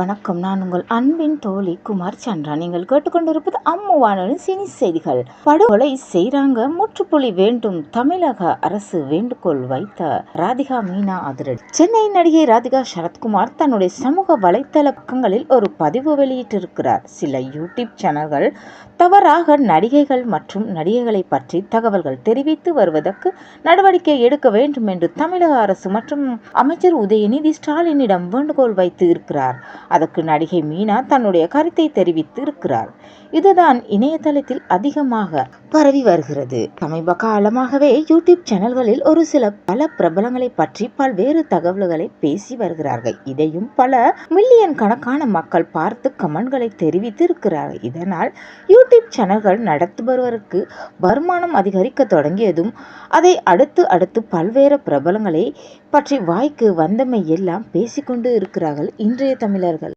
வணக்கம். நான் உங்கள் அன்பின் தோழி குமார் சந்திரா நீங்கள் கேட்டுக்கொண்டிருப்பது அம்மு வானொலி சினி செய்திகள். படுகொலை செய்கிறாங்க முற்றுப்புள்ளி வேண்டும். தமிழக அரசு வேண்டுகோள் வைத்த ராதிகா மீனா அதிரடி. சென்னை நடிகை ராதிகா சரத்குமார் தன்னுடைய சமூக வலைத்தள பக்கங்களில் ஒரு பதிவு வெளியிட்டிருக்கிறார். சில யூடியூப் சேனல்கள் தவறாக நடிகைகள் மற்றும் நடிகைகளை பற்றி தகவல்கள் தெரிவித்து வருவதற்கு நடவடிக்கை எடுக்க வேண்டும் என்று தமிழக அரசு மற்றும் அமைச்சர் உதயநிதி ஸ்டாலினிடம் வேண்டுகோள் வைத்து இருக்கிறார். அதற்கு நடிகை மீனா தன்னுடைய கருத்தை தெரிவித்து இருக்கிறார் இதுதான் இணையதளத்தில் அதிகமாக பரவி வருகிறது. சமீப காலமாகவே யூடியூப் சேனல்களில் ஒரு சில பல பிரபலங்களை பற்றி பல்வேறு தகவல்களை பேசி வருகிறார்கள். இதையும் பல மில்லியன் கணக்கான மக்கள் பார்த்து கமெண்ட்களை தெரிவித்து இருக்கிறார்கள் இதனால் யூடியூப் சேனல்கள் நடத்துபவருக்கு வருமானம் அதிகரிக்க தொடங்கியதும் அதை அடுத்து அடுத்து பல்வேறு பிரபலங்களை பற்றி வாய்க்கு வந்தமை எல்லாம் பேசிக்கொண்டு இருக்கிறார்கள் இன்றைய தமிழர்கள்.